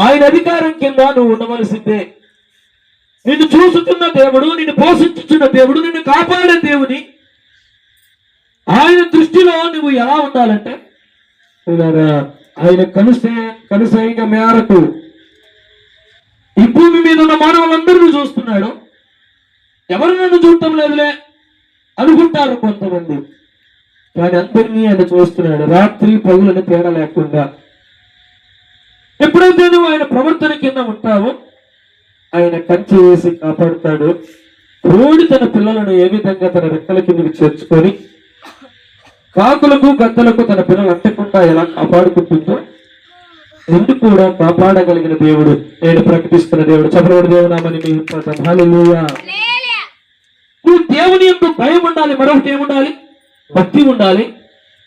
ఆయన అధికారం కింద నువ్వు ఉండవలసిందే. నిన్ను చూసుతున్న దేవుడు నిన్ను పోషించుతున్న దేవుడు నిన్ను కాపాడే దేవుని ఆయన దృష్టిలో నువ్వు ఎలా ఉండాలంటే ఆయన కనుసే కనుసైన మేరకు ఈ భూమి మీద ఉన్న మానవులందరినీ చూస్తున్నాడు. ఎవరు నన్ను చూడటం లేదులే అనుకుంటారు కొంతమంది. కానీ అందరినీ ఆయన చూస్తున్నాడు. రాత్రి పగులని తేడా లేకుండా ఎప్పుడైతే నువ్వు ఆయన ప్రవర్తన కింద ఉంటావో ఆయన కంచె వేసి కాపాడుతాడు. కోడి తన పిల్లలను ఏ విధంగా తన రెక్కల కిందకి చేర్చుకొని కాకులకు గద్దలకు తన పిల్లలు అంటకుండా ఎలా కాపాడుకుంటుందో నిన్ను కూడా కాపాడగలిగిన దేవుడు నేను ప్రకటిస్తున్న దేవుడు. చపరవాడు దేవునామని మీ నువ్వు దేవుని యొక్క భయం ఉండాలి మరొకటి ఏముండాలి? భక్తి ఉండాలి.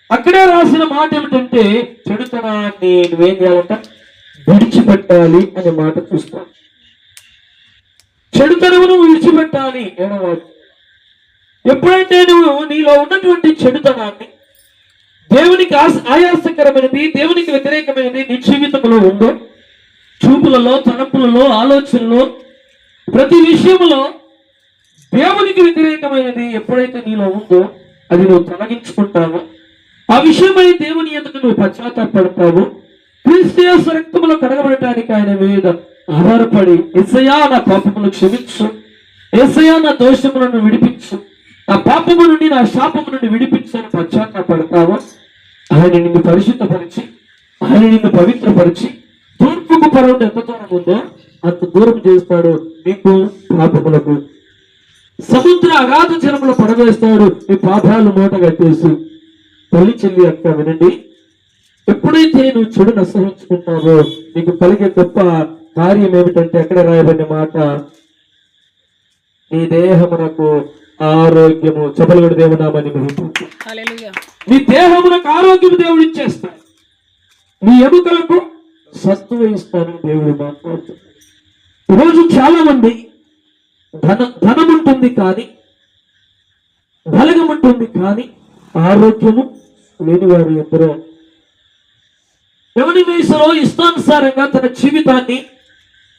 అక్కడే రాసిన మాట ఏమిటంటే చెడుతనాన్ని నువ్వేం చేయాలంట? విడిచిపెట్టాలి అనే మాట చూస్తాం. చెడుతనమును విడిచిపెట్టాలి ఏడవ ఎప్పుడైతే నువ్వు నీలో ఉన్నటువంటి చెడుతనాన్ని దేవునికి ఆయాసకరమైనది దేవునికి వ్యతిరేకమైనది నీ జీవితంలో ఉందో చూపులలో తనపులలో ఆలోచనలో ప్రతి విషయంలో దేవునికి వ్యతిరేకమైనది ఎప్పుడైతే నీలో ఉందో అది నువ్వు తొలగించుకుంటావో ఆ విషయమై దేవుని ఎందుకు నువ్వు పశ్చాత్తాపడతావు క్రీస్తు రక్తములో కడగబడటానికి ఆయన మీద ఆధారపడి ఎస్సయా నా పాపమును క్షమించు. ఎస్సయా నా దోషములను విడిపించు. నా పాపము నుండి నా శాపము నుండి విడిపించని అని పశ్చాత్తాపడతావో? ఆయన నిన్ను పరిశుద్ధపరిచి ఆయన నిన్ను పవిత్రపరిచి తూర్పుకు పరం ఎంత దూరం ఉందో అంత దూరం చేస్తాడు నీకు పాపములకు. సముద్ర అగాధ జనములు పడవేస్తాడు నీ పాపాలు మూట కట్టేసి. తల్లి చెల్లి అక్క వినండి. ఎప్పుడైతే నువ్వు చెడును అసహించుకుంటావో నీకు కలిగే గొప్ప కార్యం ఏమిటంటే ఎక్కడ రాయబడిన మాట నీ దేహమునకు ఆరోగ్యము. చపలుగుడు దేవునామని నీ దేహమునకు ఆరోగ్యం దేవుడు ఇచ్చేస్తాడు. నీ ఎముకలకు సత్తువ ఇస్తానని దేవుడు మాట్లాడుతున్నాడు ఈరోజు చాలా మంది ధన ధనం ఉంటుంది కానీ బలగం ఉంటుంది కానీ ఆరోగ్యము లేని వారు ఎందరో ఎవరి వయసులో ఇష్టానుసారంగా తన జీవితాన్ని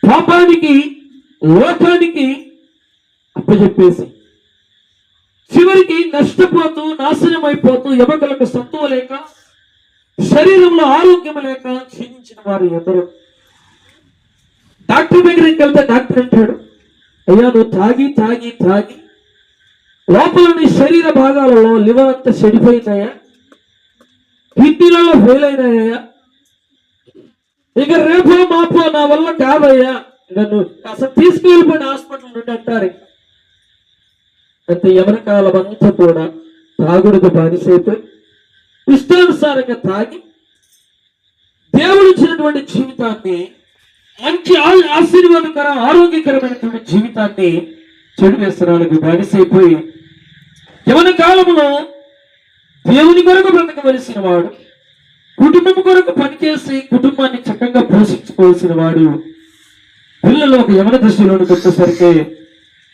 పాపానికి లోకానికి అప్పచెప్పేసి చివరికి నష్టపోతూ నాశనం అయిపోతూ ఎముకలకు సత్తువ లేక శరీరంలో ఆరోగ్యం లేక క్షీణించిన వారు ఎందరో. డాక్టర్ దగ్గరికి వెళ్తే డాక్టర్ అంటాడు అయ్యా నువ్వు తాగి తాగి తాగి లోపల నీ శరీర భాగాలలో లివర్ అంతా చెడిపోయినాయా? కిడ్నీలలో ఫెయిల్ అయినాయా? ఇక రేపు మాపో నా వల్ల కాదయ్యా. నన్ను అసలు తీసుకువెళ్ళిపోయిన హాస్పిటల్ నుండి అంటారు. అంటే అంత యమన కాలం అంతా కూడా తాగుడుకు బానిసైతే ఇష్టానుసారంగా తాగి దేవుడు ఇచ్చినటువంటి జీవితాన్ని మంచి ఆశీర్వాదకర ఆరోగ్యకరమైనటువంటి జీవితాన్ని చెడు వ్యసనాలకు బానిసైపోయి యవన కాలంలో దేవుని కొరకు బ్రతకవలసిన వాడు కుటుంబం కొరకు పనిచేసి కుటుంబాన్ని చక్కగా పోషించుకోవాల్సిన వాడు పిల్లలు ఒక యవన దశలోనికి వచ్చేసరికి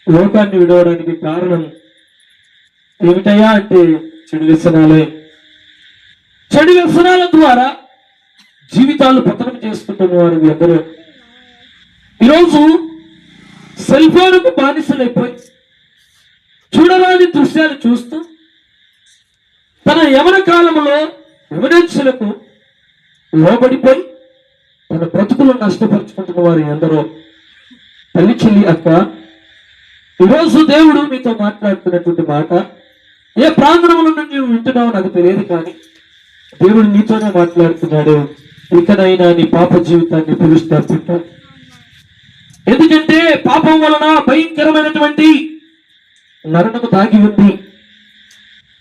లోకాన్ని విడవడానికి కారణం ఏమిటయ్యా అంటే చెడు వ్యసనాలే. చెడు వ్యసనాల ద్వారా జీవితాలు పతనం చేసుకుంటున్న వారు అందరూ. ఈరోజు సెల్ ఫోన్కు బానిసలైపోయి చూడరాని దృశ్యాలు చూస్తూ తన యవన కాలంలో యవనేచ్ఛలకు లోబడిపోయి తన బ్రతుకులను నష్టపరుచుకుంటున్న వారు ఎందరో తల్లి చెల్లి అక్క ఈరోజు దేవుడు మీతో మాట్లాడుతున్నటువంటి మాట ఏ ప్రాంగణంలో నుండి నువ్వు వింటున్నావో నాకు తెలియదు కానీ దేవుడు నీతోనే మాట్లాడుతున్నాడు. ఇకనైనా నీ పాప జీవితాన్ని పిలుస్తా ఎందుకంటే పాపం వలన భయంకరమైనటువంటి మరణము తాగి ఉంది.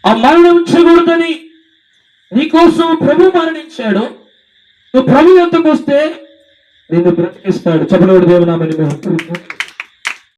ఆ మరణం ఉంచకూడదని నీకోసం ప్రభు మరణించాడు. నువ్వు ప్రభు ఎంతకు వస్తే నిన్ను బ్రతికిస్తాడు. చెప్పలేడు దేవునామని మేము